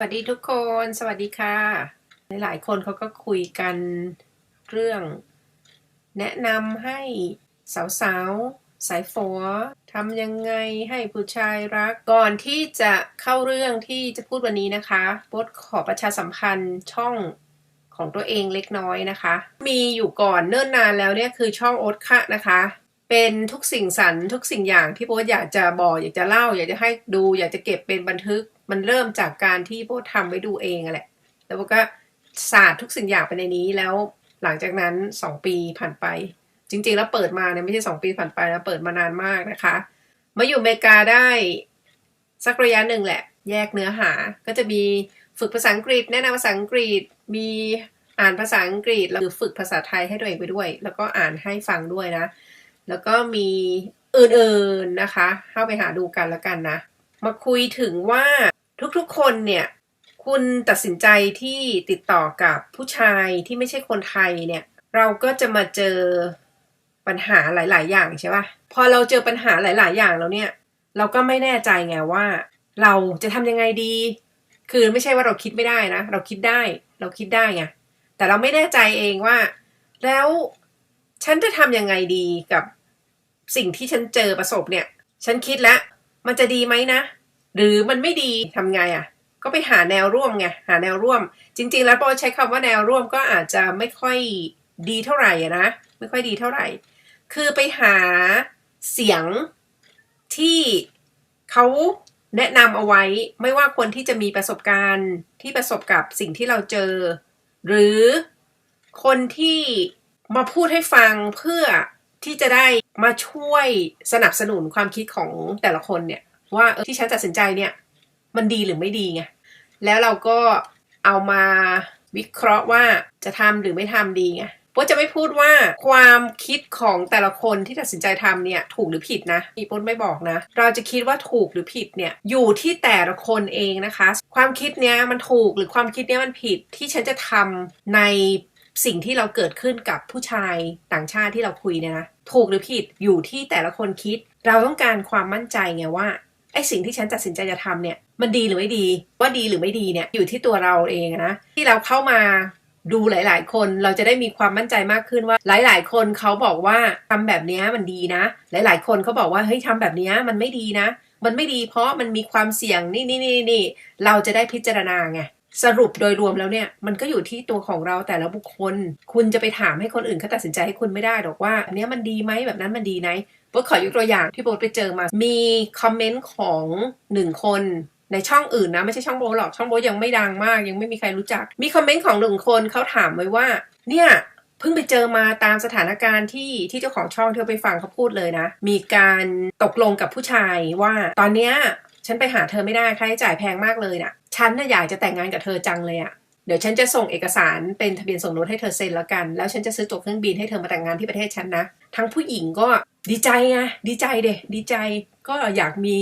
สวัสดีทุกคนสวัสดีค่ะ หลาย ๆ คนเขาก็คุยกันเรื่อง แนะนำให้สาวๆสายฝอทำยังไงให้ผู้ชายรัก ก่อนที่จะเข้าเรื่องที่จะพูดวันนี้นะคะบทขอประชาสัมพันธ์ช่องของตัวเองเล็กน้อยนะคะ มีอยู่ก่อนเนิ่นนานแล้วเนี่ยคือช่องโอ๊ตค่ะนะคะ เป็นทุกสิ่งสรรทุกสิ่งอย่างที่โบทอยากจะบอกอยากจะเล่า อยากจะให้ดูอยากจะเก็บเป็นบันทึก มันเริ่มจากการที่โบททำไว้ดูเองแหละ แล้วโบทก็ศาสตร์ทุกสิ่งอย่างไปในนี้แล้วหลังจากนั้น2ปีผ่านไป จริง ๆ แล้วเปิดมาเนี่ยไม่ใช่2ปีผ่านไปนะเปิดมานานมากนะคะ มาอยู่อเมริกาได้สักระยะหนึ่งแหละ แยกเนื้อหาก็จะมีฝึกภาษาอังกฤษ แนะนำภาษาอังกฤษมีอ่านภาษาอังกฤษหรือฝึกภาษาไทยให้ตัวเองไปด้วย แล้วก็อ่านให้ฟังด้วยนะ แล้วก็มีอื่นๆนะคะ เข้าไปหาดูกันแล้วกันนะ มาคุยถึงว่าทุกๆคนเนี่ย คุณตัดสินใจที่ติดต่อกับผู้ชายที่ไม่ใช่คนไทยเนี่ย เราก็จะมาเจอปัญหาหลาย ๆ อย่างใช่ปะพอเราเจอปัญหาหลาย ๆ อย่างแล้วเนี่ย เราก็ไม่แน่ใจไงว่า เราจะทำยังไงดี คือไม่ใช่ว่าเราคิดไม่ได้นะ เราคิดได้ เราคิดได้ไง แต่เราไม่แน่ใจเองว่า แล้วฉันจะทำยังไงดีกับ สิ่งที่ฉันเจอประสบเนี่ย ฉันคิดแล้วมันจะดีไหมนะ หรือมันไม่ดีทำไงอะ่ะ ก็ไปหาแนวร่วมไงหาแนวร่วม จริง ๆ แล้วพอใช้คำว่าแนวร่วมก็อาจจะไม่ค่อยดีเท่าไหร่นะไม่ค่อยดีเท่าไหร่ คือไปหาเสียงที่เขาแนะนำเอาไว้ไม่ว่าคนที่จะมีประสบการณ์ที่ประสบกับสิ่งที่เราเจอ หรือคนที่มาพูดให้ฟังเพื่อที่จะได้ มาช่วยสนับสนุนความคิดของแต่ละคนเนี่ย ว่าเออที่ฉันตัดสินใจเนี่ย มันดีหรือไม่ดีไงแล้วเราก็เอามาวิเคราะห์ว่าจะทำหรือไม่ทำดีไงโป๊จะไม่พูดว่าความคิดของแต่ละคนที่ตัดสินใจทำเนี่ยถูกหรือผิดนะอีโปไม่บอกนะ เราจะคิดว่าถูกหรือผิดเนี่ยอยู่ที่แต่ละคนเองนะคะ ความคิดเนี้ยมันถูกหรือความคิดเนี้ยมันผิดที่ฉันจะทำใน สิ่งที่เราเกิดขึ้นกับผู้ชายต่างชาติที่เราคุยเนี่ยนะถูกหรือผิดอยู่ที่แต่ละคนคิด เราต้องการความมั่นใจไงว่าไอ้สิ่งที่ฉันตัดสินใจจะทำเนี่ยมันดีหรือไม่ดี ว่าดีหรือไม่ดีเนี่ยอยู่ที่ตัวเราเองนะที่เราเข้ามาดูหลาย ๆ คนเราจะได้มีความมั่นใจมากขึ้นว่า หลาย ๆ คนเขาบอกว่าทำแบบนี้มันดีนะ หลาย ๆ คนเขาบอกว่าเฮ้ยทำแบบนี้มันไม่ดีนะ มันไม่ดีเพราะมันมีความเสี่ยงนี่นี่นี่นี่เราจะได้พิจารณาไง สรุปโดยรวมแล้วเนี่ย มันก็อยู่ที่ตัวของเราแต่ละบุคคล คุณจะไปถามให้คนอื่นเขาตัดสินใจให้คุณไม่ได้หรอกว่า อันนี้มันดีไหมแบบนั้นมันดีไหมโบทขอยกตัวอย่างที่โบทไปเจอมา มีคอมเมนต์ของหนึ่งคนในช่องอื่นนะ ไม่ใช่ช่องโบหรอกช่องโบยังไม่ดังมาก ยังไม่มีใครรู้จัก มีคอมเมนต์ของหนึ่งคนเขาถามไว้ว่า เนี่ยเพิ่งไปเจอมาตามสถานการณ์ที่ที่เจ้าของช่องที่เราไปฟังเขาพูดเลยนะ มีการตกลงกับผู้ชายว่า ตอนเนี้ย ฉันไปหาเธอไม่ได้ค่าใช้จ่ายแพงมากเลยนะ่ะ ฉันน่ะอยากจะแต่งงานกับเธอจังเลยอะ่ะเดี๋ยวฉันจะส่งเอกสารเป็นทะเบียนสมรสให้เธอเซ็นแล้วกัน แล้วฉันจะซื้อตั๋วเครื่องบินให้เธอมาแต่งงานที่ประเทศฉันนะ ทั้งผู้หญิงก็ดีใจไงดีใจเดะดีใจก็อยากมี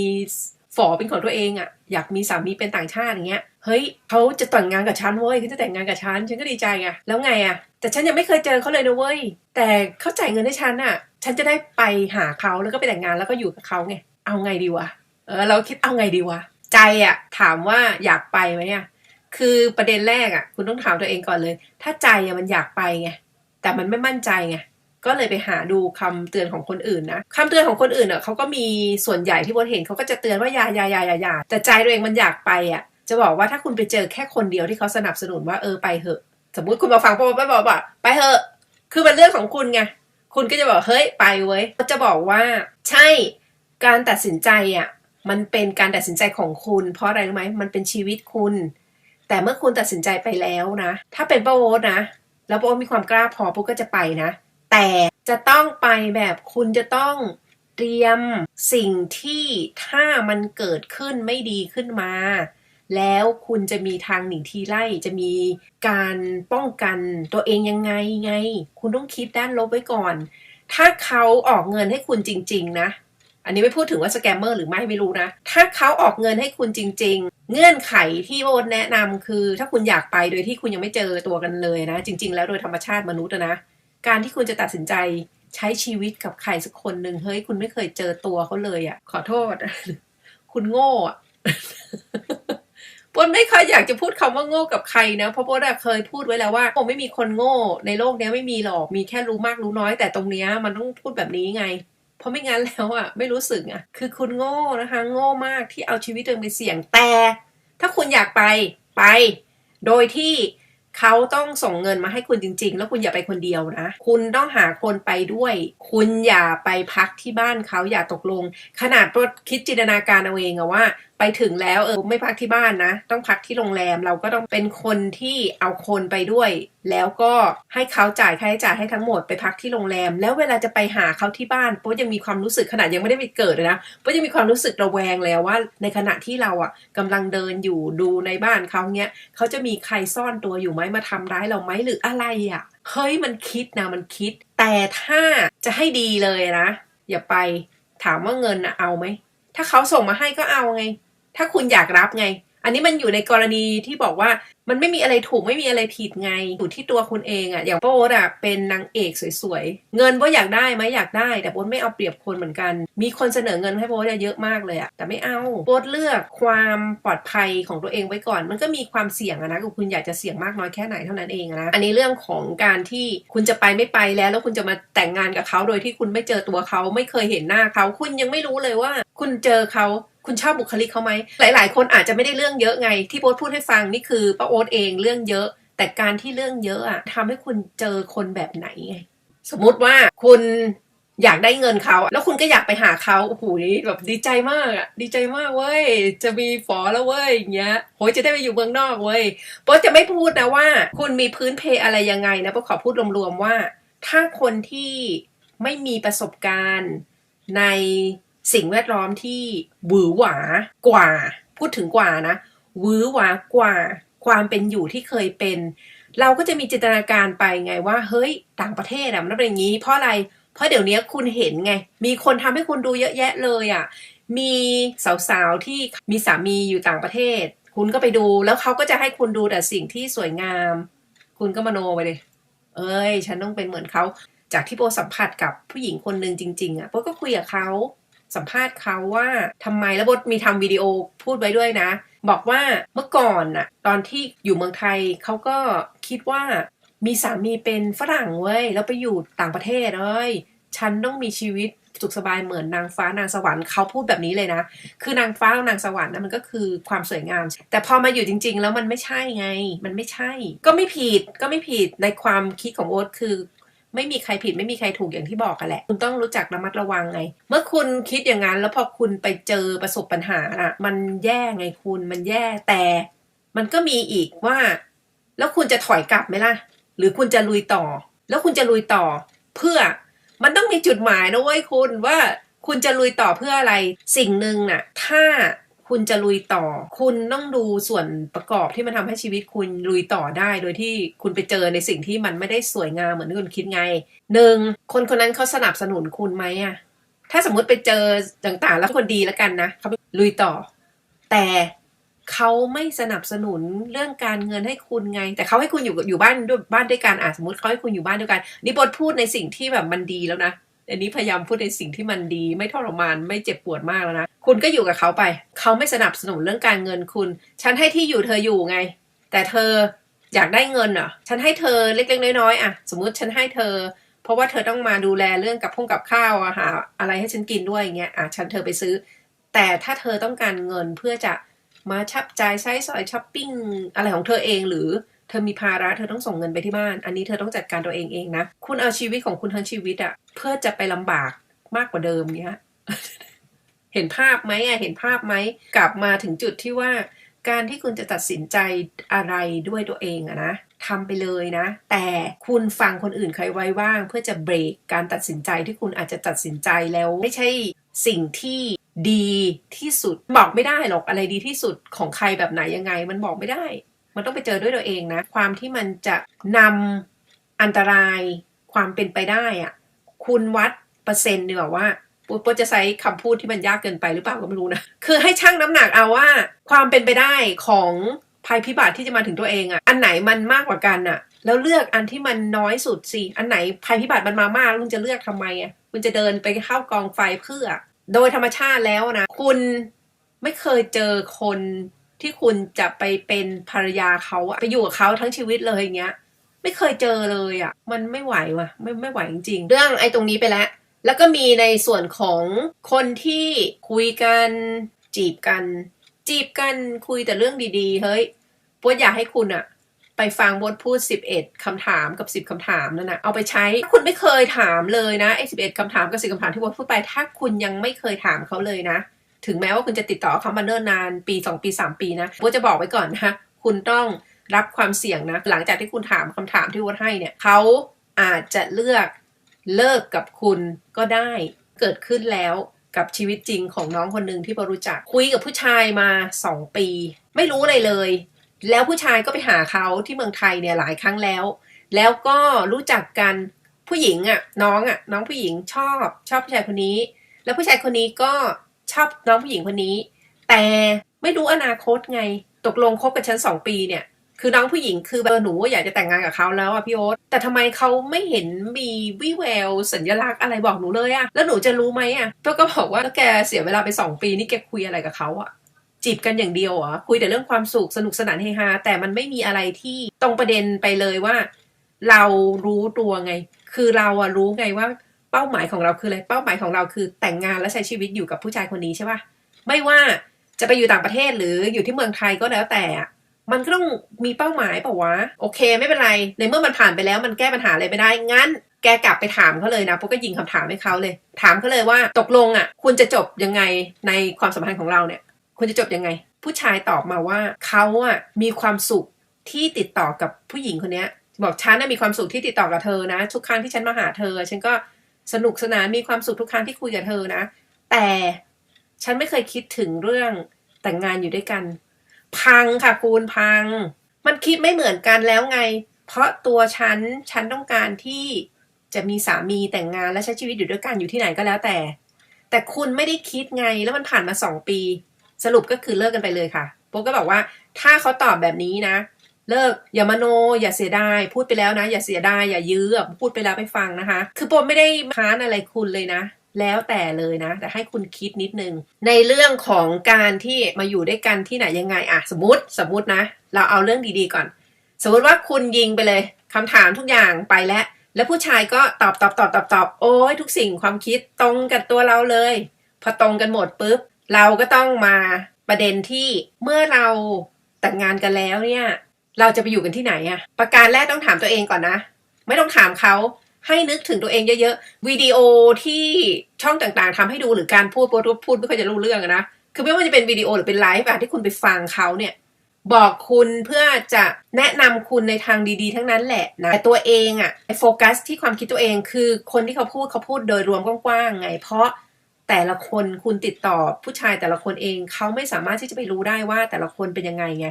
ฝอเป็นของตัวเองอะ่ะอยากมีสามีเป็นต่างชาติอย่างเงี้ยเฮ้ยเขาจะแต่งงานกับฉันเว้ยเขาจะแต่งงานกับฉันฉันก็ดีใจไงแล้วไงอะ่ะแต่ฉันยังไม่เคยเจอเขาเลยนะเว้ยแต่เขาจ่ายเงินให้ฉันอะ่ะ ฉันจะได้ไปหาเขาแล้วก็ไปแต่งงานแล้วก็อยู่กับเขาไงเอาไงดีวะ เออเราคิดเอาไงดีวะ ใจอะถามว่าอยากไปไหมอะคือประเด็นแรกอะคุณต้องถามตัวเองก่อนเลย ถ้าใจอะมันอยากไปไงแต่มันไม่มั่นใจไงก็เลยไปหาดูคำเตือนของคนอื่นนะคำเตือนของคนอื่นอะเขาก็มีส่วนใหญ่ที่บนเห็นเขาก็จะเตือนว่าอย่าอย่าอย่าอย่าอย่าแต่ใจตัวเองมันอยากไปอะจะบอกว่าถ้าคุณไปเจอแค่คนเดียวที่เขาสนับสนุนว่าเออไปเหอะ สมมุติคุณมาฟังพ่อแม่บอกว่าไปเหอะ คือมันเรื่องของคุณไงคุณก็จะบอกเฮ้ยไปเว้ยจะบอกว่าใช่การตัดสินใจอะ มันเป็นการตัดสินใจของคุณ เพราะอะไรรู้ไหมมันเป็นชีวิตคุณ แต่เมื่อคุณตัดสินใจไปแล้วนะ ถ้าเป็นป้าโอ๊ตนะ แล้วป้าโอ๊ตมีความกล้าพอปุ๊ก็จะไปนะ แต่จะต้องไปแบบคุณจะต้องเตรียมสิ่งที่ถ้ามันเกิดขึ้นไม่ดีขึ้นมา แล้วคุณจะมีทางหนีทีไล่จะมีการป้องกันตัวเองยังไงไง คุณต้องคิดด้านลบไว้ก่อน ถ้าเขาออกเงินให้คุณจริง ๆ นะ อันนี้ไม่พูดถึงว่าสแกมเมอร์หรือไม่ไม่รู้นะ ถ้าเขาออกเงินให้คุณจริง ๆ เงื่อนไขที่โบนแนะนำคือ ถ้าคุณอยากไปโดยที่คุณยังไม่เจอตัวกันเลยนะ จริง ๆ แล้วโดยธรรมชาติมนุษย์นะ การที่คุณจะตัดสินใจใช้ชีวิตกับใครสักคนหนึ่งเฮ้ยคุณไม่เคยเจอตัวเขาเลยอะ่ะ ขอโทษ คุณโง่อะโปนไม่เคยอยากจะพูดคำว่าโง่กับใครนะเพราะปนเคยพูดไว้แล้วว่าคงไม่มีคนโง่ในโลกนี้ไม่มีหรอกมีแค่รู้มากรู้น้อยแต่ตรงเนี้ยมันต้องพูดแบบนี้ไง เพราะไม่งั้นแล้วอะไม่รู้สึกอะคือคุณโง่นะคะ โง่มากที่เอาชีวิตตัวเองไปเสี่ยงแต่ ถ้าคุณอยากไปไป โดยที่เขาต้องส่งเงินมาให้คุณจริง ๆ แล้วคุณอย่าไปคนเดียวนะ คุณต้องหาคนไปด้วย คุณอย่าไปพักที่บ้านเขาอย่าตกลง ขนาดรถคิดจินตนาการเอาเองอะว่า ไปถึงแล้วเออไม่พักที่บ้านนะ ต้องพักที่โรงแรมเราก็ต้องเป็นคนที่เอาคนไปด้วย แล้วก็ให้เขาจ่ายค่าใช้จ่ายให้ทั้งหมดไปพักที่โรงแรม แล้วเวลาจะไปหาเขาที่บ้านโป๊ยังมีความรู้สึกขนาดยังไม่ได้ไปเกิดเลยนะโป๊ยังมีความรู้สึกระแวงแล้วว่า ในขณะที่เราอะกำลังเดินอยู่ดูในบ้านเขาเนี้ยเขาจะมีใครซ่อนตัวอยู่ไหมมาทำร้ายเราไหมหรืออะไรอะเฮ้ยมันคิดนะมันคิด แต่ถ้าจะให้ดีเลยนะอย่าไปถามว่าเงินนะเอาไหมถ้าเขาส่งมาให้ก็เอาไง ถ้าคุณอยากรับไง อันนี้มันอยู่ในกรณีที่บอกว่ามันไม่มีอะไรถูกไม่มีอะไรผิดไงอยู่ที่ตัวคุณเองอะอย่างโป๊ดอะเป็นนางเอกสวยๆ เงินโป๊ดอยากได้ไหมอยากได้ แต่โป๊ดไม่เอาเปรียบคนเหมือนกัน มีคนเสนอเงินให้โป๊ดอะเยอะมากเลยอะแต่ไม่เอาโป๊ดเลือกความปลอดภัยของตัวเองไว้ก่อน มันก็มีความเสี่ยงอะนะคุณอยากจะเสี่ยงมากน้อยแค่ไหนเท่านั้นเองนะอันนี้เรื่องของการที่คุณจะไปไม่ไปแล้ว แล้วคุณจะมาแต่งงานกับเขาโดยที่คุณไม่เจอตัวเขาไม่เคยเห็นหน้าเขา คุณยังไม่รู้เลยว่า คุณเจอเขา คุณชอบบุคลิกเขาไหม หลาย ๆ คนอาจจะไม่ได้เรื่องเยอะไง ที่โบ๊ทพูดให้ฟังนี่คือป้าโอ๊ตเองเรื่องเยอะ แต่การที่เรื่องเยอะอะทำให้คุณเจอคนแบบไหนไง สมมุติว่าคุณอยากได้เงินเขาแล้วคุณก็อยากไปหาเขาโอ้โหแบบดีใจมากอะดีใจมากเว้ย จะมีฝอแล้วเว้ยอย่างเงี้ยโหยจะได้ไปอยู่เมืองนอกเว้ยโบ๊ทจะไม่พูดนะว่า คุณมีพื้นเพอะไรยังไงนะโบ๊ทขอพูดรวมๆว่า ถ้าคนที่ไม่มีประสบการณ์ใน สิ่งแวดล้อมที่หวือหวากว่า พูดถึงกว่านะหวือหวากว่า ความเป็นอยู่ที่เคยเป็น เราก็จะมีจินตนาการไปไงว่า เฮ้ย ต่างประเทศอะมันเป็นอย่างนี้ เพราะอะไร เพราะเดี๋ยวนี้คุณเห็นไง มีคนทำให้คุณดูเยอะแยะเลยอะมีสาวๆที่มีสามีอยู่ต่างประเทศ คุณก็ไปดูแล้วเขาก็จะให้คุณดูแต่สิ่งที่สวยงาม คุณก็มโนไปเลย เอ้ย ฉันต้องเป็นเหมือนเขาจากที่โบสัมผัสกับผู้หญิงคนหนึ่งจริง ๆอะโบก็คุยกับเขา สัมภาษณ์เขาว่าทำไมแล้วโบทมีทำวิดีโอพูดไว้ด้วยนะ บอกว่าเมื่อก่อนน่ะตอนที่อยู่เมืองไทยเขาก็คิดว่ามีสามีเป็นฝรั่งเว้ยแล้วไปอยู่ต่างประเทศเอ้ยฉันต้องมีชีวิตสุขสบายเหมือนนางฟ้านางสวรรค์เขาพูดแบบนี้เลยนะ คือนางฟ้านางสวรรค์นะมันก็คือความสวยงาม แต่พอมาอยู่จริง ๆ แล้วมันไม่ใช่ไง มันไม่ใช่ ก็ไม่ผิดก็ไม่ผิดในความคิดของโอ๊ตคือ ไม่มีใครผิดไม่มีใครถูกอย่างที่บอกกันแหละ คุณต้องรู้จักระมัดระวังไง เมื่อคุณคิดอย่างนั้นแล้วพอคุณไปเจอประสบปัญหาอะ มันแย่ไงคุณมันแย่แต่ มันก็มีอีกว่า แล้วคุณจะถอยกลับไหมล่ะ หรือคุณจะลุยต่อ แล้วคุณจะลุยต่อ เพื่อมันต้องมีจุดหมายนะเว้ยคุณว่าคุณจะลุยต่อเพื่ออะไร สิ่งหนึ่งน่ะ ถ้า คุณจะลุยต่อ คุณต้องดูส่วนประกอบที่มันทำให้ชีวิตคุณลุยต่อได้ โดยที่คุณไปเจอในสิ่งที่มันไม่ได้สวยงามเหมือนที่คุณคิดไงหนึ่งคนคนนั้นเขาสนับสนุนคุณไหมอะถ้าสมมุติไปเจอต่างๆ แล้วคนดีแล้วกันนะเขาลุยต่อ แต่เขาไม่สนับสนุนเรื่องการเงินให้คุณไง แต่เขาให้คุณอยู่อยู่บ้านด้วยบ้านด้วยกันอะสมมติเขาให้คุณอยู่บ้านด้วยกันนี่บทพูดในสิ่งที่แบบมันดีแล้วนะ อันนี้พยายามพูดในสิ่งที่มันดี ไม่ทรมานไม่เจ็บปวดมากแล้วนะคุณก็อยู่กับเขาไป เขาไม่สนับสนุนเรื่องการเงินคุณ ฉันให้ที่อยู่เธออยู่ไง แต่เธออยากได้เงินเหรอฉันให้เธอเล็กๆน้อยๆอะ สมมุติฉันให้เธอ เพราะว่าเธอต้องมาดูแลเรื่องกับพุ่งกับข้าวอาหารอะไรให้ฉันกินด้วยอย่างเงี้ยอะฉันเธอไปซื้อ แต่ถ้าเธอต้องการเงินเพื่อจะมาชับจ่ายใช้สอยช้อปปิ้งอะไรของเธอเองหรือ เธอมีภาระเธอต้องส่งเงินไปที่บ้าน อันนี้เธอต้องจัดการตัวเองเองนะ คุณเอาชีวิตของคุณทั้งชีวิตอะเพื่อจะไปลำบากมากกว่าเดิมเนี้ย เห็นภาพไหมอะเห็นภาพไหมกลับมาถึงจุดที่ว่า การที่คุณจะตัดสินใจอะไรด้วยตัวเองอะนะทำไปเลยนะ แต่คุณฟังคนอื่นใครไว้ว่าง เพื่อจะเบรกการตัดสินใจที่คุณอาจจะตัดสินใจแล้ว ไม่ใช่สิ่งที่ดีที่สุดบอกไม่ได้หรอกอะไรดีที่สุดของใครแบบไหนยังไง มันบอกไม่ได้ มันต้องไปเจอด้วยตัวเองนะ ความที่มันจะนำอันตรายความเป็นไปได้อะคุณวัดเปอร์เซ็นต์ดีกว่าว่าปุ๊บจะใช้คำพูดที่มันยากเกินไปหรือเปล่าก็ไม่รู้นะ คือให้ชั่งน้ำหนักเอาว่า ความเป็นไปได้ของภัยพิบัติที่จะมาถึงตัวเองอะอันไหนมันมากกว่ากันอะแล้วเลือกอันที่มันน้อยสุดสิ อันไหนภัยพิบัติมันมามากคุณจะเลือกทำไมอะคุณจะเดินไปเข้ากองไฟเพื่อ โดยธรรมชาติแล้วนะ คุณไม่เคยเจอคน ที่คุณจะไปเป็นภรรยาเขาอะไปอยู่กับเขาทั้งชีวิตเลยอย่างเงี้ย ไม่เคยเจอเลยอะมันไม่ไหวว่ะ ไม่ไม่ไหวจริงๆ เรื่องไอ้ตรงนี้ไปแล้ว แล้วก็มีในส่วนของคนที่คุยกันจีบกัน จีบกันคุยแต่เรื่องดีๆ เฮ้ยปวดอยากให้คุณอะไปฟังบทพูด 11คำถามกับ 10คำถามนั่นนะเอาไปใช้ถ้าคุณไม่เคยถามเลยนะไอ้11คำถามกับ10คำถามที่บทพูดไป ถ้าคุณยังไม่เคยถามเขาเลยนะ ถึงแม้ว่าคุณจะติดต่อเขามาเนิ่นนานปี 2 ปี 3 ปีนะว่าจะบอกไว้ก่อนนะคุณต้องรับความเสี่ยงนะ หลังจากที่คุณถามคำถามที่วดให้เนี่ยเขาอาจจะเลือกเลิกกับคุณก็ได้เกิดขึ้นแล้วกับชีวิตจริงของน้องคนหนึ่งที่บรู้จักคุยกับผู้ชายมา 2 ปี ไม่รู้อะไรเลย แล้วผู้ชายก็ไปหาเขาที่เมืองไทยเนี่ยหลายครั้งแล้ว แล้วก็รู้จักกันผู้หญิงอะน้องอะน้องผู้หญิงชอบชอบผู้ชายคนนี้ แล้วผู้ชายคนนี้ก็ อบน้องผู้หญิงคนนี้ แต่ไม่รู้อนาคตไง ตกลงคบกับฉันสองปีเนี่ย คือน้องผู้หญิงคือแบบเออหนูอยากจะแต่งงานกับเขาแล้วอะพี่โอ๊ตแต่ทำไมเขาไม่เห็นมีวิแววสัญลักษณ์อะไรบอกหนูเลยอะแล้วหนูจะรู้ไหมอะตัวก็บอกว่าแล้วแกเสียเวลาไปสองปีนี่แกคุยอะไรกับเขาอะจีบกันอย่างเดียวเหรอคุยแต่เรื่องความสุขสนุกสนานเฮฮาแต่มันไม่มีอะไรที่ตรงประเด็นไปเลยว่า เรารู้ตัวไง คือเราอะรู้ไงว่า เป้าหมายของเราคืออะไรเป้าหมายของเราคือแต่งงานและใช้ชีวิตอยู่กับผู้ชายคนนี้ใช่ปะไม่ว่าจะไปอยู่ต่างประเทศหรืออยู่ที่เมืองไทยก็แล้วแต่ มันก็ต้องมีเป้าหมายเปล่าวะ โอเค ไม่เป็นไร ในเมื่อมันผ่านไปแล้วมันแก้ปัญหาอะไรไม่ได้งั้น แกกลับไปถามเขาเลยนะพวกก็ยิงคำถามให้เขาเลย ถามเขาเลยว่าตกลงอะ คุณจะจบยังไงในความสัมพันธ์ของเราเนี่ย คุณจะจบยังไง ผู้ชายตอบมาว่าเขาอะมีความสุขที่ติดต่อกับผู้หญิงคนเนี้ยบอกฉันน่ะมีความสุขที่ติดต่อกับเธอนะ ทุกครั้งที่ฉันมาหาเธอ ฉันก็ สนุกสนานมีความสุขทุกครั้งที่คุยกับเธอนะ แต่ฉันไม่เคยคิดถึงเรื่องแต่งงานอยู่ด้วยกัน พังค่ะคุณพัง มันคิดไม่เหมือนกันแล้วไง เพราะตัวฉันฉันต้องการที่จะมีสามีแต่งงานและใช้ชีวิตอยู่ด้วยกันอยู่ที่ไหนก็แล้วแต่ แต่คุณไม่ได้คิดไงแล้วมันผ่านมาสองปี สรุปก็คือเลิกกันไปเลยค่ะโป๊กก็บอกว่า ถ้าเขาตอบแบบนี้นะ เลิกอย่ามโน อย่าเสียดายพูดไปแล้วนะ อย่าเสียดายอย่ายื้อพูดไปแล้วไปฟังนะคะ คือโป๊กไม่ได้ค้านอะไรคุณเลยนะแล้วแต่เลยนะ แต่ให้คุณคิดนิดนึง ในเรื่องของการที่มาอยู่ด้วยกันที่ไหนยังไงอะสมมติสมมตินะ เราเอาเรื่องดีๆก่อน สมมติว่าคุณยิงไปเลยคำถามทุกอย่างไปแล้ว แล้วผู้ชายก็ตอบตอบตอบตอบตอบโอ้ยทุกสิ่งความคิดตรงกับตัวเราเลย พอตรงกันหมดปุ๊บ เราก็ต้องมาประเด็นที่เมื่อเราแต่งงานกันแล้วเนี่ย เราจะไปอยู่กันที่ไหนอะประการแรกต้องถามตัวเองก่อนนะ ไม่ต้องถามเขาให้นึกถึงตัวเองเยอะๆวิดีโอที่ช่องต่างๆทำให้ดูหรือการพูดพูดพูดไม่ค่อยจะรู้เรื่องนะคือไม่ว่าจะเป็นวิดีโอหรือเป็นไลฟ์อะที่คุณไปฟังเขาเนี่ยบอกคุณเพื่อจะแนะนำคุณในทางดีๆ ทั้งนั้นแหละนะแต่ตัวเองอะโฟกัสที่ความคิดตัวเองคือคนที่เขาพูดเขาพูดโดยรวมกว้างๆไง เพราะแต่ละคนคุณติดต่อผู้ชายแต่ละคนเองเขาไม่สามารถที่จะไปรู้ได้ว่าแต่ละคนเป็นยังไงไง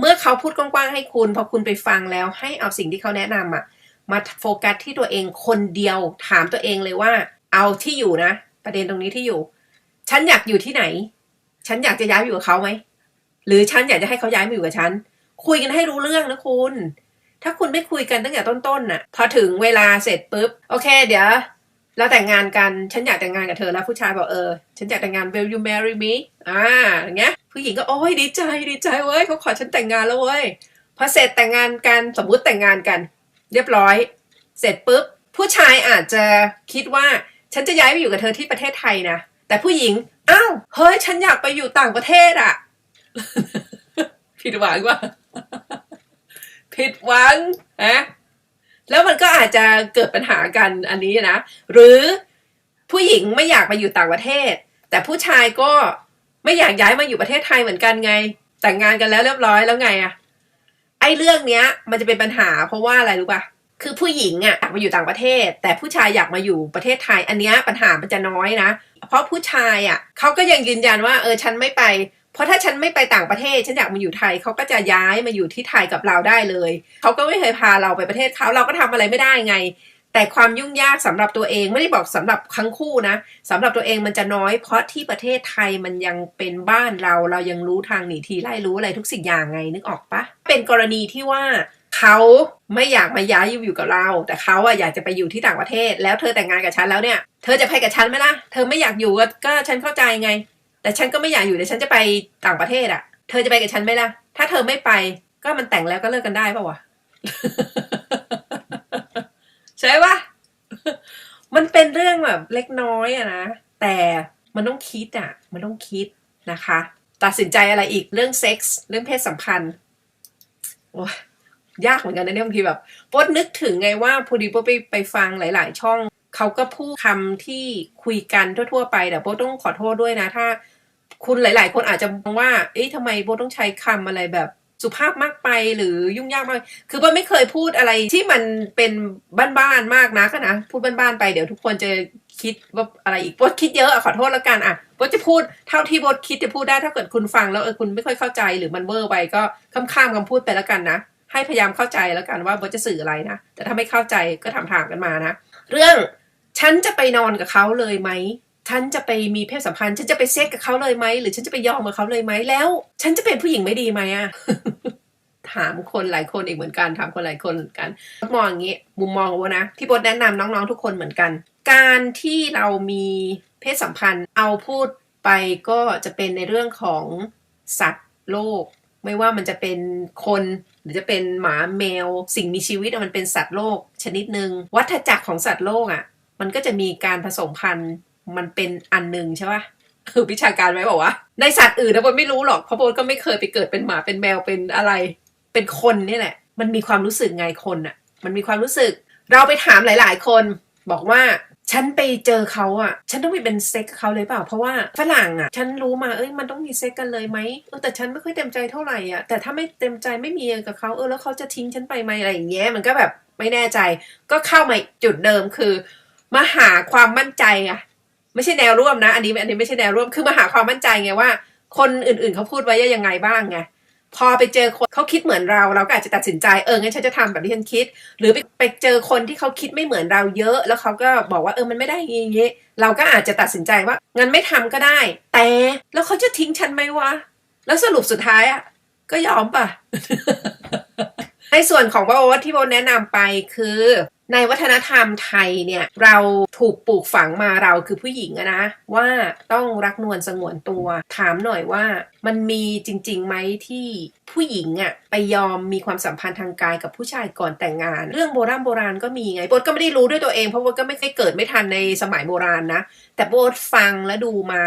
เมื่อเขาพูดกว้างๆให้คุณ พอคุณไปฟังแล้วให้เอาสิ่งที่เขาแนะนำอะมาโฟกัสที่ตัวเองคนเดียวถามตัวเองเลยว่า เอาที่อยู่นะ ประเด็นตรงนี้ที่อยู่ ฉันอยากอยู่ที่ไหน ฉันอยากจะย้ายอยู่กับเขาไหมหรือฉันอยากจะให้เขาย้ายมาอยู่กับฉันคุยกันให้รู้เรื่องนะคุณ ถ้าคุณไม่คุยกันตั้งแต่ต้นๆน่ะ พอถึงเวลาเสร็จปุ๊บโอเค เดี๋ยวเราแต่งงานกัน ฉันอยากแต่งงานกับเธอแล้วผู้ชายบอกเออ ฉันอยากแต่งงาน will you marry me อ่าอย่างเงี้ย ผู้หญิงก็โอ้ยดีใจดีใจเว้ยเขาขอฉันแต่งงานแล้วเว้ยพอเสร็จแต่งงานกันสมมุติแต่งงานกัน เรียบร้อย เสร็จปุ๊บผู้ชายอาจจะคิดว่าฉันจะย้ายไปอยู่กับเธอที่ประเทศไทยนะแต่ผู้หญิงอ้าวเฮ้ยฉันอยากไปอยู่ต่างประเทศอะผิดหวังว่าผิดหวังนะแล้วมันก็อาจจะเกิดปัญหากันอันนี้นะ หรือผู้หญิงไม่อยากไปอยู่ต่างประเทศ แต่ผู้ชายก็ ไม่อยากย้ายมาอยู่ประเทศไทยเหมือนกันไง แต่งงานกันแล้วเรียบร้อยแล้วไงอะไอ้เรื่องเนี้ย มันจะเป็นปัญหาเพราะว่าอะไรรู้ปะคือผู้หญิงอะอยากมาอยู่ต่างประเทศ แต่ผู้ชายอยากมาอยู่ประเทศไทย อันเนี้ยปัญหามันจะน้อยนะ เพราะผู้ชายอะเขาก็ยังยืนยันว่าเออฉันไม่ไป เพราะถ้าฉันไม่ไปต่างประเทศ ฉันอยากมาอยู่ไทยเขาก็จะย้ายมาอยู่ที่ไทยกับเราได้เลยเขาก็ไม่เคยพาเราไปประเทศเขาเราก็ทำอะไรไม่ได้ไง แต่ความยุ่งยากสำหรับตัวเองไม่ได้บอกสำหรับทั้งคู่นะสำหรับตัวเองมันจะน้อยเพราะที่ประเทศไทยมันยังเป็นบ้านเราเรายังรู้ทางหนีทีไล่รู้อะไรทุกสิ่งอย่างไงนึกออกปะเป็นกรณีที่ว่าเขาไม่อยากมาย้ายอยู่กับเรา แต่เขาอะอยากจะไปอยู่ที่ต่างประเทศ แล้วเธอแต่งงานกับฉันแล้วเนี่ย เธอจะไปกับฉันไหมล่ะเธอไม่อยากอยู่ก็ก็ฉันเข้าใจไง แต่ฉันก็ไม่อยากอยู่แต่ฉันจะไปต่างประเทศอะเธอจะไปกับฉันไหมล่ะ ถ้าเธอไม่ไปก็มันแต่งแล้วก็เลิกกันได้ปะวะ ใช่ปะมันเป็นเรื่องแบบเล็กน้อยอะนะ แต่มันต้องคิดอะมันต้องคิดนะคะ ตัดสินใจอะไรอีกเรื่องเซ็กส์เรื่องเพศสัมพันธ์โอ้ยยากเหมือนกันนะเนี่ยบางทีแบบโป๊ดนึกถึงไงว่าพอดีโป๊ดไปไปฟังหลาย ๆ ช่องเขาก็พูดคำที่คุยกันทั่ว ๆ ไปแต่โป๊ดต้องขอโทษด้วยนะถ้า คุณหลาย ๆ คนอาจจะมองว่า เอ๊ะทำไมโบต้องใช้คำอะไรแบบ สุภาพมากไปหรือยุ่งยากมาก คือโบไม่เคยพูดอะไรที่มันเป็นบ้านๆมากนะก็นะพูดบ้านๆไปเดี๋ยวทุกคนจะคิดว่าอะไรอีกโบคิดเยอะอะขอโทษแล้วกันอะโบจะพูดเท่าที่โบคิดจะพูดได้ถ้าเกิดคุณฟังแล้วเออคุณไม่ค่อยเข้าใจหรือมันเวอร์ไปก็ข้ามๆคำพูดไปแล้วกันนะ ให้พยายามเข้าใจแล้วกันว่าโบจะสื่ออะไรนะแต่ถ้าไม่เข้าใจก็ถามๆกันมานะ เรื่องฉันจะไปนอนกับเขาเลยไหม ฉันจะไปมีเพศสัมพันธ์ ฉันจะไปเซ็กกับเขาเลยไหมหรือฉันจะไปยอมกับเขาเลยไหมแล้ว ฉันจะเป็นผู้หญิงไม่ดีไหมอะถามคนหลายคนอีกเหมือนกันถามคนหลายคนเหมือนกันมองอย่างนี้มุมมองของโบนะที่บทแนะนำน้องๆทุกคนเหมือนกัน การที่เรามีเพศสัมพันธ์เอาพูดไปก็จะเป็นในเรื่องของสัตว์โลก ไม่ว่ามันจะเป็นคนหรือจะเป็นหมาแมว สิ่งมีชีวิตอะมันเป็นสัตว์โลกชนิดหนึ่งวัฏจักรของสัตว์โลกอะมันก็จะมีการผสมพันธุ์ มันเป็นอันหนึ่งใช่ปะคือวิชาการไหมบอกว่า ในสัตว์อื่นนะโบนไม่รู้หรอกเพราะโบนก็ไม่เคยไปเกิดเป็นหมาเป็นแมวเป็นอะไร เป็นคนนี่แหละ มันมีความรู้สึกไงคนอะมันมีความรู้สึก เราไปถามหลาย ๆ คนบอกว่าฉันไปเจอเขาอะ ฉันต้องไปเป็นเซ็กเขาเลยเปล่า เพราะว่าฝรั่งอะ ฉันรู้มา เอ้ย มันต้องมีเซ็กกันเลยไหมเออแต่ฉันไม่ค่อยเต็มใจเท่าไหร่อะ แต่ถ้าไม่เต็มใจไม่มีกับเขาเออ แล้วเขาจะทิ้งฉันไปไหมอะไรอย่างเงี้ย มันก็แบบไม่แน่ใจ ก็เข้ามาจุดเดิมคือ มาหาความมั่นใจอะ ไม่ใช่แนวร่วมนะ อันนี้อันนี้ไม่ใช่แนวร่วมคือมาหาความมั่นใจไงว่า คนอื่นๆเขาพูดไว้ยังไงบ้างไงพอไปเจอคนเขาคิดเหมือนเราเราก็อาจจะตัดสินใจเอองั้นฉันจะทำแบบที่ฉันคิด หรือไปไปเจอคนที่เขาคิดไม่เหมือนเราเยอะ แล้วเขาก็บอกว่าเออมันไม่ได้อย่างงี้เราก็อาจจะตัดสินใจว่างั้นไม่ทำก็ได้ แต่แล้วเขาจะทิ้งฉันไหมวะแล้วสรุปสุดท้ายอะก็ยอมป่ะในส่วนของว่าโอ๊ตที่โบแนะนำไปคือ ในวัฒนธรรมไทยเนี่ยเราถูกปลูกฝังมาเราคือผู้หญิงอะนะ ว่าต้องรักนวลสงวนตัว ถามหน่อยว่ามันมีจริงๆไหมที่ผู้หญิงอะไปยอมมีความสัมพันธ์ทางกายกับผู้ชายก่อนแต่งงาน เรื่องโบราณโบราณก็มีไงโบทก็ไม่ได้รู้ด้วยตัวเองเพราะโบทก็ไม่เคยเกิดไม่ทันในสมัยโบราณนะ แต่โบทฟังและดูมา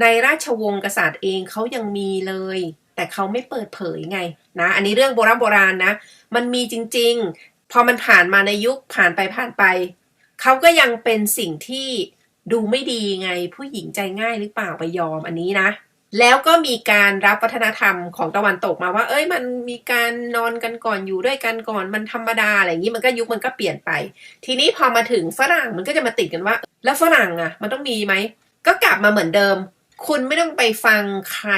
ในราชวงศ์กษัตริย์เองเขายังมีเลย แต่เขาไม่เปิดเผยไงนะ อันนี้เรื่องโบราณโบราณนะ มันมีจริง ๆ พอมันผ่านมาในยุคผ่านไปผ่านไป เขาก็ยังเป็นสิ่งที่ดูไม่ดีไงผู้หญิงใจง่ายหรือเปล่าไปยอมอันนี้นะ แล้วก็มีการรับวัฒนธรรมของตะวันตกมาว่า เอ้ยมันมีการนอนกันก่อนอยู่ด้วยกันก่อนมันธรรมดาอะไรอย่างนี้มันก็ยุคมันก็เปลี่ยนไป ทีนี้พอมาถึงฝรั่งมันก็จะมาติดกันว่า แล้วฝรั่งอะ มันต้องมีไหมก็กลับมาเหมือนเดิม คุณไม่ต้องไปฟังใคร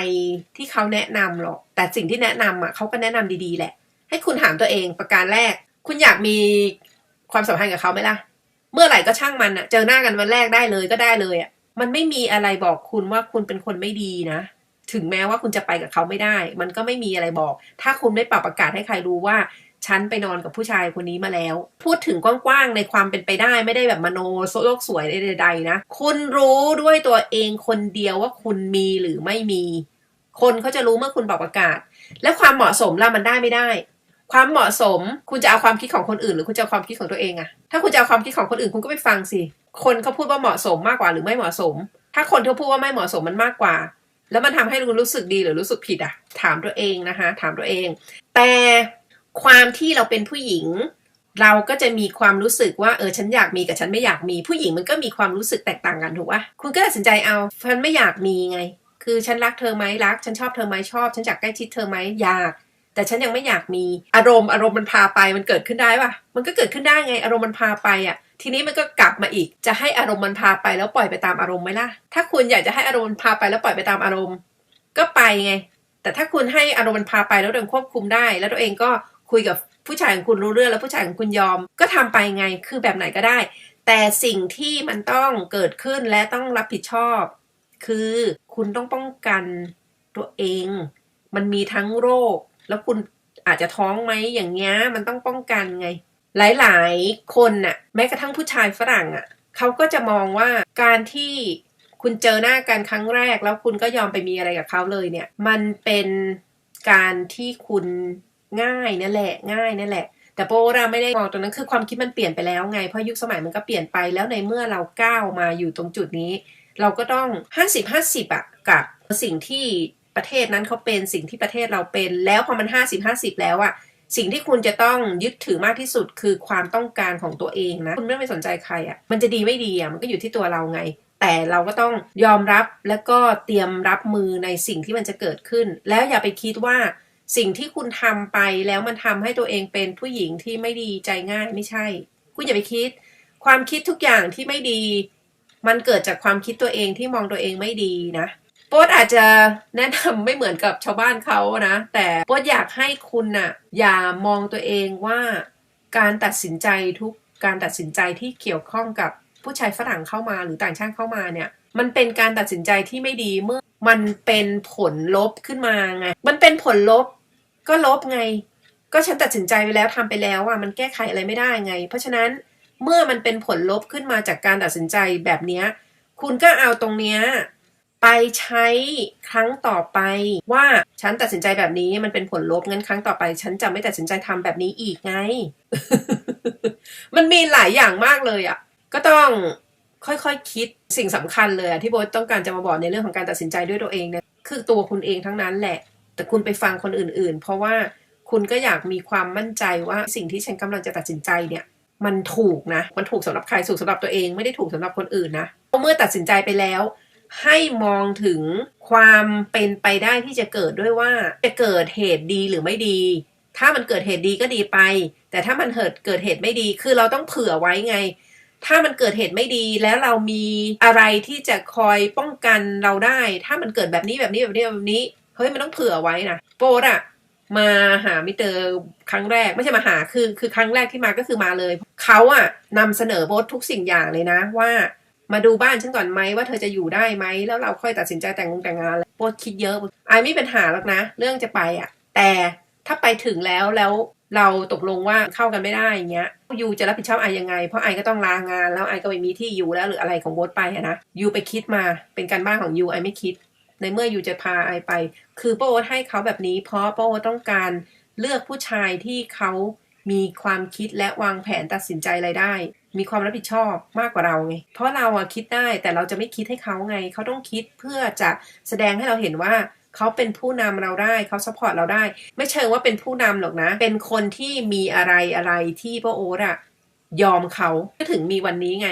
ที่เขาแนะนำหรอก แต่สิ่งที่แนะนำอะเขาก็แนะนำดีๆแหละ ให้คุณถามตัวเองประการแรก คุณอยากมีความสัมพันธ์กับเขาไหมล่ะ เมื่อไหร่ก็ช่างมันอะเจอหน้ากันวันแรกได้เลยก็ได้เลยอะมันไม่มีอะไรบอกคุณว่าคุณเป็นคนไม่ดีนะ ถึงแม้ว่าคุณจะไปกับเขาไม่ได้ มันก็ไม่มีอะไรบอก ถ้าคุณไม่ปรับประกาศให้ใครรู้ว่าฉันไปนอนกับผู้ชายคนนี้มาแล้ว พูดถึงกว้างๆ ในความเป็นไปได้ไม่ได้แบบมโนโลกสวยใดๆนะ คุณรู้ด้วยตัวเองคนเดียวว่าคุณมีหรือไม่มี คนเขาจะรู้เมื่อคุณปรับประกาศ และความเหมาะสมล่ะมันได้ไม่ได้ ความเหมาะสม คุณจะเอาความคิดของคนอื่น หรือคุณจะเอาความคิดของตัวเองอะถ้าคุณจะเอาความคิดของคนอื่นคุณก็ไปฟังสิ คนเขาพูดว่าเหมาะสมมากกว่าหรือไม่เหมาะสม ถ้าคนเขาพูดว่าไม่เหมาะสมมันมากกว่า แล้วมันทำให้คุณรู้สึกดีหรือรู้สึกผิดอะถามตัวเองนะคะ ถามตัวเอง แต่ความที่เราเป็นผู้หญิง เราก็จะมีความรู้สึกว่าเออฉันอยากมีกับฉันไม่อยากมีผู้หญิงมันก็มีความรู้สึกแตกต่างกันถูกปะคุณก็ตัดสินใจเอาฉันไม่อยากมีไง คือฉันรักเธอไหมรัก ฉันชอบเธอไหมชอบ ฉันอยากใกล้ชิดเธอไหมอยาก แต่ฉันยังไม่อยากมีอารมณ์อารมณ์มันพาไปมันเกิดขึ้นได้ปะมันก็เกิดขึ้นได้ไง อารมณ์มันพาไปอะทีนี้มันก็กลับมาอีก จะให้อารมณ์มันพาไปแล้วปล่อยไปตามอารมณ์ไหมล่ะ ถ้าคุณอยากจะให้อารมณ์มันพาไปแล้วปล่อยไปตามอารมณ์ ก็ไปไง แต่ถ้าคุณให้อารมณ์มันพาไปแล้วตัวเองควบคุมได้ แล้วตัวเองก็คุยกับผู้ชายของคุณรู้เรื่องแล้วผู้ชายของคุณยอม ก็ทำไปไง คือแบบไหนก็ได้ แต่สิ่งที่มันต้องเกิดขึ้นและต้องรับผิดชอบ คือคุณต้องป้องกันตัวเอง มันมีทั้งโรค แล้วคุณอาจจะท้องไหมอย่างเงี้ยมันต้องป้องกันไง หลายๆ คนน่ะแม้กระทั่งผู้ชายฝรั่งอะเขาก็จะมองว่าการที่คุณเจอหน้ากันครั้งแรก แล้วคุณก็ยอมไปมีอะไรกับเขาเลยเนี่ย มันเป็นการที่คุณง่ายนั่นแหละ ง่ายนั่นแหละ แต่โบเราไม่ได้มองตรงนั้นคือความคิดมันเปลี่ยนไปแล้วไงเพราะยุคสมัยมันก็เปลี่ยนไปแล้วในเมื่อเราก้าวมาอยู่ตรงจุดนี้ เราก็ต้อง 50 50อะกับสิ่งที่ ประเทศนั้นเขาเป็นสิ่งที่ประเทศเราเป็น แล้วพอมัน 50 50 แล้วอะสิ่งที่คุณจะต้องยึดถือมากที่สุดคือความต้องการของตัวเองนะ คุณไม่ต้องไปสนใจใครอะมันจะดีไม่ดีอะมันก็อยู่ที่ตัวเราไง แต่เราก็ต้องยอมรับแล้วก็เตรียมรับมือในสิ่งที่มันจะเกิดขึ้น แล้วอย่าไปคิดว่าสิ่งที่คุณทำไปแล้วมันทำให้ตัวเองเป็นผู้หญิงที่ไม่ดีใจง่ายไม่ใช่ คุณอย่าไปคิด ความคิดทุกอย่างที่ไม่ดี มันเกิดจากความคิดตัวเองที่มองตัวเองไม่ดีนะ โป๊ดอาจจะแนะนำไม่เหมือนกับชาวบ้านเขานะ แต่โป๊ดอยากให้คุณน่ะอย่ามองตัวเองว่าการตัดสินใจทุกการตัดสินใจที่เกี่ยวข้องกับผู้ชายฝรั่งเข้ามาหรือต่างชาติเข้ามาเนี่ย มันเป็นการตัดสินใจที่ไม่ดีเมื่อมันเป็นผลลบขึ้นมาไง มันเป็นผลลบก็ลบไง ก็ฉันตัดสินใจไปแล้วทำไปแล้วอะมันแก้ไขอะไรไม่ได้ไง เพราะฉะนั้นเมื่อมันเป็นผลลบขึ้นมาจากการตัดสินใจแบบนี้คุณก็เอาตรงเนี้ย ไปใช้ครั้งต่อไปว่าฉันตัดสินใจแบบนี้มันเป็นผลลบงั้นครั้งต่อไป ฉันจะไม่ตัดสินใจทำแบบนี้อีกไง มันมีหลายอย่างมากเลยอะ ก็ต้องค่อยๆคคิดสิ่งสำคัญเลยที่โบทต้องการจะมาบอกในเรื่องของการตัดสินใจด้วยตัวเองเนี่ยคือตัวคุณเองทั้งนั้นแหละ แต่คุณไปฟังคนอื่น ๆ เพราะว่าคุณก็อยากมีความมั่นใจว่าสิ่งที่ฉันกำลังจะตัดสินใจเนี่ย มันถูกนะ มันถูกสำหรับใครถูกสำหรับตัวเองไม่ได้ถูกสำหรับคนอื่นนะเมื่อตัดสินใจไปแล้ว ให้มองถึงความเป็นไปได้ที่จะเกิดด้วยว่าจะเกิดเหตุดีหรือไม่ดี ถ้ามันเกิดเหตุดีก็ดีไป แต่ถ้ามันเกิดเกิดเหตุไม่ดีคือเราต้องเผื่อไว้ไง ถ้ามันเกิดเหตุไม่ดีแล้วเรามีอะไรที่จะคอยป้องกันเราได้ ถ้ามันเกิดแบบนี้แบบนี้แบบนี้แบบนี้เฮ้ยมันต้องเผื่อไว้นะโปรดอะมาหามิเตอร์ครั้งแรกไม่ใช่มาหาคือคือครั้งแรกที่มาก็คือมาเลยเขาอะนำเสนอโบททุกสิ่งอย่างเลยนะว่า มาดูบ้านฉันก่อนไหมว่าเธอจะอยู่ได้ไหมแล้วเราค่อยตัดสินใจแต่งงแต่งงานโบทคิดเยอะไอไม่เป็นหาหรอกนะ เรื่องจะไปอะแต่ถ้าไปถึงแล้วแล้วเราตกลงว่าเข้ากันไม่ได้อย่างเงี้ยยูจะรับผิดชอบไอยังไง เพราะไอก็ต้องลางาน แล้วไอก็ไม่มีที่อยู่แล้วหรืออะไรของโบทไปนะยูไปคิดมาเป็นการบ้านของยูไอไม่คิด ในเมื่อยูจะพาไอไป คือโอ๊ตให้เขาแบบนี้ เพราะโอ๊ตต้องการเลือกผู้ชายที่เขามีความคิดและวางแผนตัดสินใจอะไรได้ มีความรับผิดชอบมากกว่าเราไง เพราะเราอะคิดได้แต่เราจะไม่คิดให้เขาไง เขาต้องคิดเพื่อจะแสดงให้เราเห็นว่าเขาเป็นผู้นำเราได้เขาสปอร์ตเราได้ ไม่เชิงว่าเป็นผู้นำหรอกนะ เป็นคนที่มีอะไรอะไรที่ป้าโอ๊ตอะยอมเขาถึงมีวันนี้ไง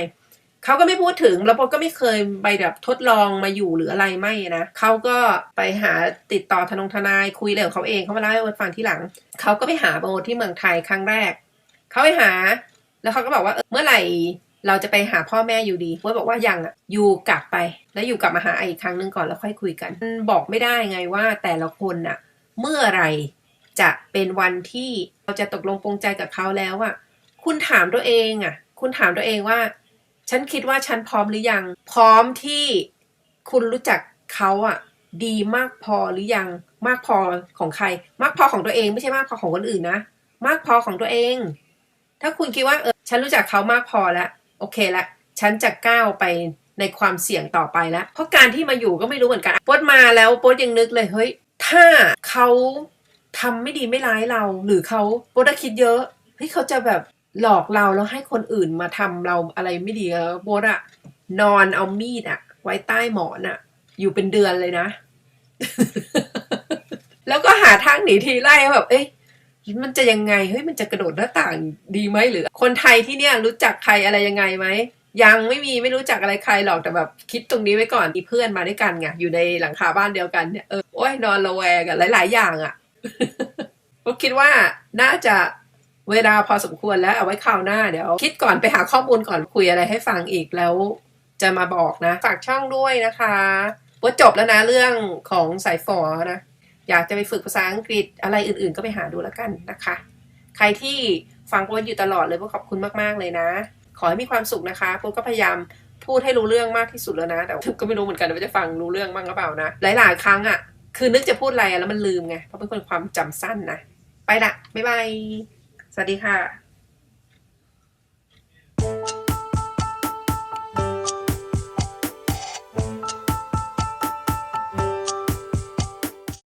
เขาก็ไม่พูดถึง แล้วโบก็ไม่เคยไปแบบทดลองมาอยู่หรืออะไรไม่นะเขาก็ไปหาติดต่อทนงทนายคุยเรื่องของเขาเองเขามาเล่าให้โบฟังที่หลัง เขาก็ไปหาโบที่เมืองไทยครั้งแรก เขาไปหา แล้วเขาก็บอกว่าเมื่อไหร่เราจะไปหาพ่อแม่อยู่ดีโบบอกว่ายังอะอยู่กลับไป แล้วอยู่กลับมาหาไออีกครั้งหนึ่งก่อนแล้วค่อยคุยกัน บอกไม่ได้ไงว่าแต่ละคนน่ะ เมื่อไหร่จะเป็นวันที่เราจะตกลงปรงใจกับเขาแล้วอะคุณถามตัวเองอะ คุณถามตัวเองว่า ฉันคิดว่าฉันพร้อมหรือยัง พร้อมที่คุณรู้จักเขาอะดีมากพอหรือยังมากพอของใคร มากพอของตัวเองไม่ใช่มากพอของคนอื่นนะมากพอของตัวเอง ถ้าคุณคิดว่าเออ ฉันรู้จักเขามากพอแล้วโอเคละฉันจะก้าวไปในความเสี่ยงต่อไปแล้ว เพราะการที่มาอยู่ก็ไม่รู้เหมือนกันโป๊ดมาแล้วโป๊ดยังนึกเลยเฮ้ยถ้าเขาทำไม่ดีไม่ร้ายเรา หรือเขาโป๊ดคิดเยอะเฮ้ยเขาจะแบบหลอกเราแล้วให้คนอื่นมาทำเราอะไรไม่ดีแล้วโบทอะนอนเอามีดอะไว้ใต้หมอนอะอยู่เป็นเดือนเลยนะ แล้วก็หาทางหนีทีไล่แบบ เอ้ย มันจะยังไงเฮ้ยมันจะกระโดดหน้าต่างดีไหมหรือ คนไทยที่เนี่ยรู้จักใครอะไรยังไงไหมยังไม่มีไม่รู้จักอะไรใครหรอกแต่แบบคิดตรงนี้ไว้ก่อนมีเพื่อนมาด้วยกันไงอยู่ในหลังคาบ้านเดียวกันเนี่ยเออโอ้ยนอนระแวงอะหลาย ๆ อย่างอะก็คิดว่าน่าจะเวลาพอสมควรแล้วเอาไว้คราวหน้าเดี๋ยว คิดก่อนไปหาข้อมูลก่อนคุยอะไรให้ฟังอีกแล้ว จะมาบอกนะ ฝากช่องด้วยนะคะว่าจบแล้วนะเรื่องของสายฝอนะ อยากจะไปฝึกภาษาอังกฤษอะไรอื่นๆ ก็ไปหาดูแล้วกันนะคะ ใครที่ฟังโป๊อยู่ตลอดเลยก็ขอบคุณมากๆเลยนะ ขอให้มีความสุขนะคะโป๊ก็พยายามพูดให้รู้เรื่องมากที่สุดแล้วนะ แต่ก็ไม่รู้เหมือนกันว่าจะฟังรู้เรื่องบ้างหรือเปล่านะ หลาย ๆ ครั้งอะ่ะ คือนึกจะพูดอะไรแล้วมันลืมไง เพราะเป็นคนความจำสั้นนะ ไปละบ๊ายบาย สวัสดีค่ะ